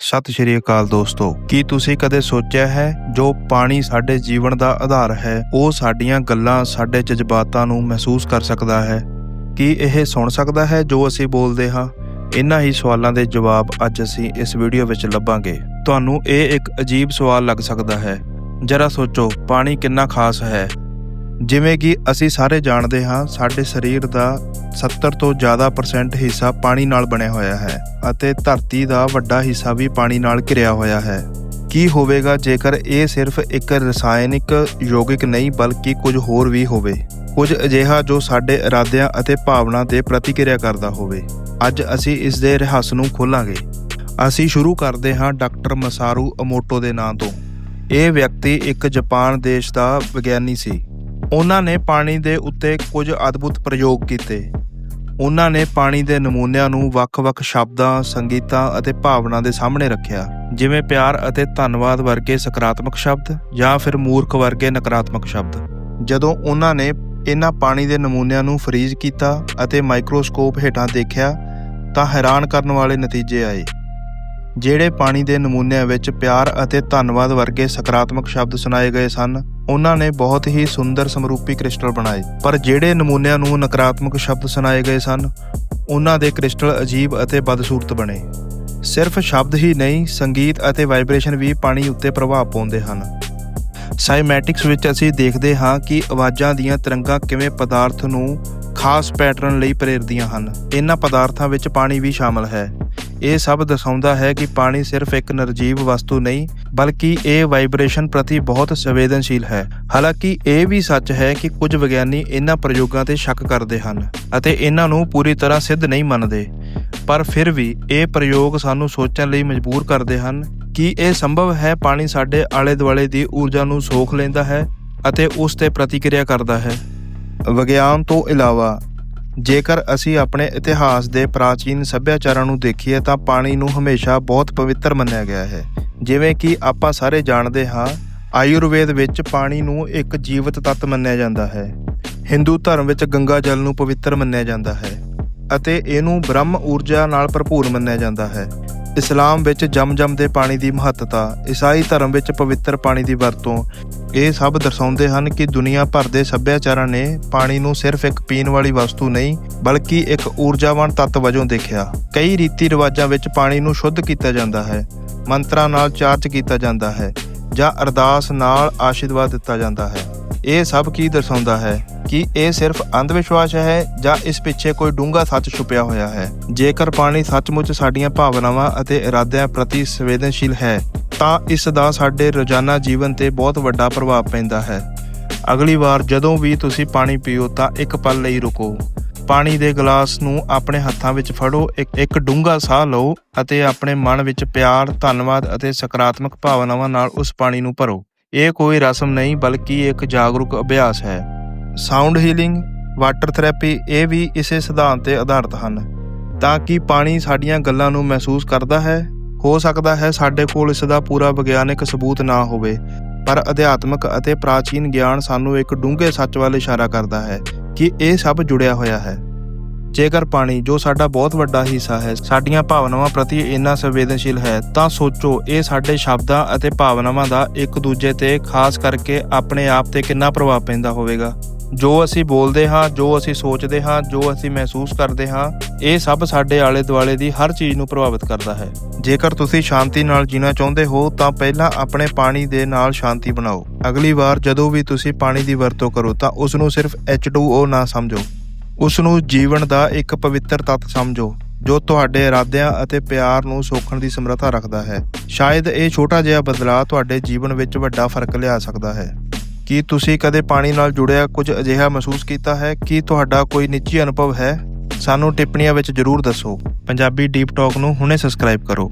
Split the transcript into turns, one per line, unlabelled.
ਸਤਿ ਸ਼੍ਰੀ ਅਕਾਲ ਦੋਸਤੋ, ਕੀ ਤੁਸੀਂ ਕਦੇ ਸੋਚਿਆ ਹੈ ਜੋ ਪਾਣੀ ਸਾਡੇ ਜੀਵਨ ਦਾ ਆਧਾਰ ਹੈ, ਉਹ ਸਾਡੀਆਂ ਗੱਲਾਂ, ਸਾਡੇ ਜਜ਼ਬਾਤਾਂ ਨੂੰ ਮਹਿਸੂਸ ਕਰ ਸਕਦਾ ਹੈ? ਕੀ ਇਹ ਸੁਣ ਸਕਦਾ ਹੈ ਜੋ ਅਸੀਂ ਬੋਲਦੇ ਹਾਂ? ਇਨ੍ਹਾਂ ਹੀ ਸਵਾਲਾਂ ਦੇ ਜਵਾਬ ਅੱਜ ਅਸੀਂ ਇਸ ਵੀਡੀਓ ਵਿੱਚ ਲੱਭਾਂਗੇ। ਤੁਹਾਨੂੰ ਇਹ ਇੱਕ ਅਜੀਬ ਸਵਾਲ ਲੱਗ ਸਕਦਾ ਹੈ। ਜਰਾ ਸੋਚੋ, ਪਾਣੀ ਕਿੰਨਾ ਖਾਸ ਹੈ? ਜਿਵੇਂ ਕਿ ਅਸੀਂ ਸਾਰੇ ਜਾਣਦੇ ਹਾਂ, ਸਾਡੇ ਸਰੀਰ ਦਾ 70 ਤੋਂ ਜ਼ਿਆਦਾ ਪਰਸੈਂਟ ਹਿੱਸਾ ਪਾਣੀ ਨਾਲ ਬਣਿਆ ਹੋਇਆ ਹੈ ਅਤੇ ਧਰਤੀ ਦਾ ਵੱਡਾ ਹਿੱਸਾ ਵੀ ਪਾਣੀ ਨਾਲ ਘਿਰਿਆ ਹੋਇਆ ਹੈ। ਕੀ ਹੋਵੇਗਾ ਜੇਕਰ ਇਹ ਸਿਰਫ ਇੱਕ ਰਸਾਇਣਿਕ, ਯੋਗਿਕ ਨਹੀਂ ਬਲਕਿ ਕੁਝ ਹੋਰ ਵੀ ਹੋਵੇ? ਕੁਝ ਅਜਿਹਾ ਜੋ ਸਾਡੇ ਇਰਾਦਿਆਂ ਅਤੇ ਭਾਵਨਾ ਦੇ ਪ੍ਰਤੀਕਿਰਿਆ ਕਰਦਾ ਹੋਵੇ। ਅੱਜ ਅਸੀਂ ਇਸ ਦੇ ਰਹੱਸ ਨੂੰ ਖੋਲਾਂਗੇ। ਅਸੀਂ ਸ਼ੁਰੂ ਕਰਦੇ ਹਾਂ ਡਾਕਟਰ ਮਸਾਰੂ ਅਮੋਟੋ ਦੇ ਨਾਂ ਤੋਂ। ਇਹ ਵਿਅਕਤੀ ਇੱਕ ਜਾਪਾਨ ਦੇਸ਼ ਦਾ ਵਿਗਿਆਨੀ ਸੀ। ਉਹਨਾਂ ਨੇ ਪਾਣੀ ਦੇ ਉੱਤੇ ਕੁਝ ਅਦਭੁਤ ਪ੍ਰਯੋਗ ਕੀਤੇ। ਉਹਨਾਂ ਨੇ ਪਾਣੀ ਦੇ ਨਮੂਨਿਆਂ ਨੂੰ ਵੱਖ-ਵੱਖ ਸ਼ਬਦਾਂ, ਸੰਗੀਤਾਂ ਅਤੇ ਭਾਵਨਾ ਦੇ ਸਾਹਮਣੇ ਰੱਖਿਆ ਜਿਵੇਂ ਪਿਆਰ ਅਤੇ ਧੰਨਵਾਦ ਵਰਗੇ ਸਕਾਰਾਤਮਕ ਸ਼ਬਦ ਜਾਂ ਫਿਰ ਮੂਰਖ ਵਰਗੇ ਨਕਾਰਾਤਮਕ ਸ਼ਬਦ। ਜਦੋਂ ਉਹਨਾਂ ਨੇ ਇਹਨਾਂ ਪਾਣੀ ਦੇ ਨਮੂਨਿਆਂ ਨੂੰ ਫਰੀਜ਼ ਕੀਤਾ ਅਤੇ ਮਾਈਕਰੋਸਕੋਪ ਹੇਠਾਂ ਦੇਖਿਆ ਤਾਂ ਹੈਰਾਨ ਕਰਨ ਵਾਲੇ ਨਤੀਜੇ ਆਏ ਜਿਹੜੇ ਪਾਣੀ ਦੇ ਨਮੂਨਿਆਂ ਵਿੱਚ ਪਿਆਰ ਅਤੇ ਧੰਨਵਾਦ ਵਰਗੇ ਸਕਾਰਾਤਮਕ ਸ਼ਬਦ ਸੁਣਾਏ ਗਏ ਸਨ। ਉਹਨਾਂ ਨੇ ਬਹੁਤ ਹੀ ਸੁੰਦਰ ਸਮਰੂਪੀ ਕ੍ਰਿਸਟਲ ਬਣਾਏ। ਪਰ ਜਿਹੜੇ ਨਮੂਨਿਆਂ ਨੂੰ ਨਕਾਰਾਤਮਕ ਸ਼ਬਦ ਸੁਣਾਏ ਗਏ ਸਨ, ਉਹਨਾਂ ਦੇ ਕ੍ਰਿਸਟਲ ਅਜੀਬ ਅਤੇ ਬਦਸੂਰਤ ਬਣੇ। ਸਿਰਫ ਸ਼ਬਦ ਹੀ ਨਹੀਂ, ਸੰਗੀਤ ਅਤੇ ਵਾਈਬ੍ਰੇਸ਼ਨ ਵੀ ਪਾਣੀ ਉੱਤੇ ਪ੍ਰਭਾਵ ਪਾਉਂਦੇ ਹਨ। ਸਾਇਮੈਟਿਕਸ ਵਿੱਚ ਅਸੀਂ ਦੇਖਦੇ ਹਾਂ ਕਿ ਆਵਾਜ਼ਾਂ ਦੀਆਂ ਤਰੰਗਾਂ ਕਿਵੇਂ ਪਦਾਰਥ ਨੂੰ ਖਾਸ ਪੈਟਰਨ ਲਈ ਪ੍ਰੇਰਦੀਆਂ ਹਨ। ਇਹਨਾਂ ਪਦਾਰਥਾਂ ਵਿੱਚ ਪਾਣੀ ਵੀ ਸ਼ਾਮਲ ਹੈ। ਇਹ ਸਭ ਦਰਸਾਉਂਦਾ ਹੈ ਕਿ ਪਾਣੀ ਸਿਰਫ ਇੱਕ ਨਿਰਜੀਵ ਵਸਤੂ ਨਹੀਂ, ਬਲਕਿ ਇਹ ਵਾਈਬ੍ਰੇਸ਼ਨ ਪ੍ਰਤੀ ਬਹੁਤ ਸੰਵੇਦਨਸ਼ੀਲ ਹੈ। ਹਾਲਾਂਕਿ ਇਹ ਵੀ ਸੱਚ ਹੈ ਕਿ ਕੁਝ ਵਿਗਿਆਨੀ ਇਹਨਾਂ ਪ੍ਰਯੋਗਾਂ ਤੇ ਸ਼ੱਕ ਕਰਦੇ ਹਨ ਅਤੇ ਇਹਨਾਂ ਨੂੰ ਪੂਰੀ ਤਰ੍ਹਾਂ ਸਿੱਧ ਨਹੀਂ ਮੰਨਦੇ। ਪਰ ਫਿਰ ਵੀ ਇਹ ਪ੍ਰਯੋਗ ਸਾਨੂੰ ਸੋਚਣ ਲਈ ਮਜਬੂਰ ਕਰਦੇ ਹਨ ਕਿ ਇਹ ਸੰਭਵ ਹੈ ਪਾਣੀ ਸਾਡੇ ਆਲੇ-ਦੁਆਲੇ ਦੀ ਊਰਜਾ ਨੂੰ ਸੋਖ ਲੈਂਦਾ ਹੈ ਅਤੇ ਉਸ ਤੇ ਪ੍ਰਤੀਕਿਰਿਆ ਕਰਦਾ ਹੈ। ਵਿਗਿਆਨ ਤੋਂ ਇਲਾਵਾ ਜੇਕਰ ਅਸੀਂ ਆਪਣੇ ਇਤਿਹਾਸ ਦੇ ਪ੍ਰਾਚੀਨ ਸੱਭਿਆਚਾਰਾਂ ਨੂੰ ਦੇਖੀਏ ਤਾਂ ਪਾਣੀ ਨੂੰ ਹਮੇਸ਼ਾ ਬਹੁਤ ਪਵਿੱਤਰ ਮੰਨਿਆ ਗਿਆ ਹੈ। ਜਿਵੇਂ ਕਿ ਆਪਾਂ ਸਾਰੇ ਜਾਣਦੇ ਹਾਂ, ਆਯੁਰਵੇਦ ਵਿੱਚ ਪਾਣੀ ਨੂੰ ਇੱਕ ਜੀਵਤ ਤੱਤ ਮੰਨਿਆ ਜਾਂਦਾ ਹੈ। ਹਿੰਦੂ ਧਰਮ ਵਿੱਚ ਗੰਗਾ ਜਲ ਨੂੰ ਪਵਿੱਤਰ ਮੰਨਿਆ ਜਾਂਦਾ ਹੈ ਅਤੇ ਇਹਨੂੰ ਬ੍ਰਹਮ ਊਰਜਾ ਨਾਲ ਭਰਪੂਰ ਮੰਨਿਆ ਜਾਂਦਾ ਹੈ। ਇਸਲਾਮ ਵਿੱਚ ਜਮ-ਜਮ ਦੇ ਪਾਣੀ ਦੀ ਮਹੱਤਤਾ, ਈਸਾਈ ਧਰਮ ਵਿੱਚ ਪਵਿੱਤਰ ਪਾਣੀ ਦੀ ਵਰਤੋਂ, ਇਹ ਸਭ ਦਰਸਾਉਂਦੇ ਹਨ ਕਿ ਦੁਨੀਆ ਭਰ ਦੇ ਸੱਭਿਆਚਾਰਾਂ ਨੇ ਪਾਣੀ ਨੂੰ ਸਿਰਫ ਇੱਕ ਪੀਣ ਵਾਲੀ ਵਸਤੂ ਨਹੀਂ, ਬਲਕਿ ਇੱਕ ਊਰਜਾਵਾਨ ਤੱਤ ਵਜੋਂ ਦੇਖਿਆ। ਕਈ ਰੀਤੀ ਰਿਵਾਜਾਂ ਵਿੱਚ ਪਾਣੀ ਨੂੰ ਸ਼ੁੱਧ ਕੀਤਾ ਜਾਂਦਾ ਹੈ, ਮੰਤਰਾਂ ਨਾਲ ਚਾਰਜ ਕੀਤਾ ਜਾਂਦਾ ਹੈ, ਜਾਂ ਅਰਦਾਸ ਨਾਲ ਆਸ਼ੀਰਵਾਦ ਦਿੱਤਾ ਜਾਂਦਾ ਹੈ। ਇਹ ਸਭ ਕੀ ਦਰਸਾਉਂਦਾ ਹੈ? ਕਿ ਇਹ ਸਿਰਫ ਅੰਧ ਵਿਸ਼ਵਾਸ ਹੈ ਜਾਂ ਇਸ ਪਿੱਛੇ ਕੋਈ ਡੂੰਘਾ ਸੱਚ ਛੁਪਿਆ ਹੋਇਆ ਹੈ। ਜੇਕਰ ਪਾਣੀ ਸੱਚਮੁੱਚ ਸਾਡੀਆਂ ਭਾਵਨਾਵਾਂ ਅਤੇ ਇਰਾਦਿਆਂ ਪ੍ਰਤੀ ਸੰਵੇਦਨਸ਼ੀਲ ਹੈ, ਤਾਂ ਇਸ ਦਾ ਸਾਡੇ ਰੋਜ਼ਾਨਾ ਜੀਵਨ ਤੇ ਬਹੁਤ ਵੱਡਾ ਪ੍ਰਭਾਵ ਪੈਂਦਾ ਹੈ। ਅਗਲੀ ਵਾਰ ਜਦੋਂ ਵੀ ਤੁਸੀਂ ਪਾਣੀ ਪੀਓ ਤਾਂ ਇੱਕ ਪਲ ਲਈ ਰੁਕੋ। ਪਾਣੀ ਦੇ ਗਲਾਸ ਨੂੰ ਆਪਣੇ ਹੱਥਾਂ ਵਿੱਚ ਫੜੋ, ਇੱਕ ਇੱਕ ਡੂੰਘਾ ਸਾਹ ਲਓ ਅਤੇ ਆਪਣੇ ਮਨ ਵਿੱਚ ਪਿਆਰ, ਧੰਨਵਾਦ ਅਤੇ ਸਕਾਰਾਤਮਕ ਭਾਵਨਾਵਾਂ ਨਾਲ ਉਸ ਪਾਣੀ ਨੂੰ ਭਰੋ। ਇਹ ਕੋਈ ਰਸਮ ਨਹੀਂ, ਬਲਕਿ ਇੱਕ ਜਾਗਰੂਕ ਅਭਿਆਸ ਹੈ। ਸਾਊਂਡ ਹੀਲਿੰਗ ਵਾਟਰ ਥੈਰੇਪੀ ਇਹ ਵੀ ਇਸੇ ਸਿਧਾਂਤ ਤੇ ਆਧਾਰਿਤ ਹਨ। ਤਾਂ ਕਿ ਪਾਣੀ ਸਾਡੀਆਂ ਗੱਲਾਂ ਨੂੰ ਮਹਿਸੂਸ ਕਰਦਾ ਹੈ, ਹੋ ਸਕਦਾ ਹੈ ਸਾਡੇ ਕੋਲ ਇਸ ਦਾ ਪੂਰਾ ਵਿਗਿਆਨਕ ਸਬੂਤ ਨਾ ਹੋਵੇ, ਪਰ ਅਧਿਆਤਮਕ ਅਤੇ ਪ੍ਰਾਚੀਨ ਗਿਆਨ ਸਾਨੂੰ ਇੱਕ ਡੂੰਘੇ ਸੱਚ ਵੱਲ ਇਸ਼ਾਰਾ ਕਰਦਾ ਹੈ ਕਿ ਇਹ ਸਭ ਜੁੜਿਆ ਹੋਇਆ ਹੈ। ਜੇਕਰ ਪਾਣੀ, ਜੋ ਸਾਡਾ ਬਹੁਤ ਵੱਡਾ ਹਿੱਸਾ ਹੈ, ਸਾਡੀਆਂ ਭਾਵਨਾਵਾਂ ਪ੍ਰਤੀ ਇੰਨਾ ਸੰਵੇਦਨਸ਼ੀਲ ਹੈ, ਤਾਂ ਸੋਚੋ ਇਹ ਸਾਡੇ ਸ਼ਬਦਾਂ ਅਤੇ ਭਾਵਨਾਵਾਂ ਦਾ ਇੱਕ ਦੂਜੇ ਤੇ ਖਾਸ ਕਰਕੇ ਆਪਣੇ ਆਪ ਤੇ ਕਿੰਨਾ ਪ੍ਰਭਾਵ ਪੈਂਦਾ ਹੋਵੇਗਾ। ਜੋ ਅਸੀਂ ਬੋਲਦੇ ਹਾਂ, ਜੋ ਅਸੀਂ ਸੋਚਦੇ ਹਾਂ, ਜੋ ਅਸੀਂ ਮਹਿਸੂਸ ਕਰਦੇ ਹਾਂ, ਇਹ ਸਭ ਸਾਡੇ ਆਲੇ ਦੁਆਲੇ ਦੀ ਹਰ ਚੀਜ਼ ਨੂੰ ਪ੍ਰਭਾਵਿਤ ਕਰਦਾ ਹੈ। ਜੇਕਰ ਤੁਸੀਂ ਸ਼ਾਂਤੀ ਨਾਲ ਜੀਣਾ ਚਾਹੁੰਦੇ ਹੋ, ਤਾਂ ਪਹਿਲਾਂ ਆਪਣੇ ਪਾਣੀ ਦੇ ਨਾਲ ਸ਼ਾਂਤੀ ਬਣਾਓ। ਅਗਲੀ ਵਾਰ ਜਦੋਂ ਵੀ ਤੁਸੀਂ ਪਾਣੀ ਦੀ ਵਰਤੋਂ ਕਰੋ, ਤਾਂ ਉਸ ਨੂੰ ਸਿਰਫ H2O ਨਾ ਸਮਝੋ। ਉਸ ਨੂੰ ਜੀਵਨ ਦਾ ਇੱਕ ਪਵਿੱਤਰ ਤੱਤ ਸਮਝੋ, ਜੋ ਤੁਹਾਡੇ ਇਰਾਦਿਆਂ ਅਤੇ ਪਿਆਰ ਨੂੰ ਸੋਖਣ ਦੀ ਸਮਰੱਥਾ ਰੱਖਦਾ ਹੈ। ਸ਼ਾਇਦ ਇਹ ਛੋਟਾ ਜਿਹਾ ਬਦਲਾਅ ਤੁਹਾਡੇ ਜੀਵਨ ਵਿੱਚ ਵੱਡਾ ਫ਼ਰਕ ਲਿਆ ਸਕਦਾ ਹੈ। ਕੀ ਤੁਸੀਂ ਕਦੇ ਪਾਣੀ ਨਾਲ ਜੁੜਿਆ ਕੁਝ ਅਜਿਹਾ ਮਹਿਸੂਸ ਕੀਤਾ ਹੈ? ਕੀ ਤੁਹਾਡਾ ਕੋਈ ਨਿੱਜੀ ਅਨੁਭਵ ਹੈ? ਸਾਨੂੰ ਟਿੱਪਣੀਆਂ ਵਿੱਚ ਜਰੂਰ ਦੱਸੋ। ਪੰਜਾਬੀ ਡੀਪ ਟਾਕ ਨੂੰ ਹੁਣੇ ਸਬਸਕ੍ਰਾਈਬ ਕਰੋ।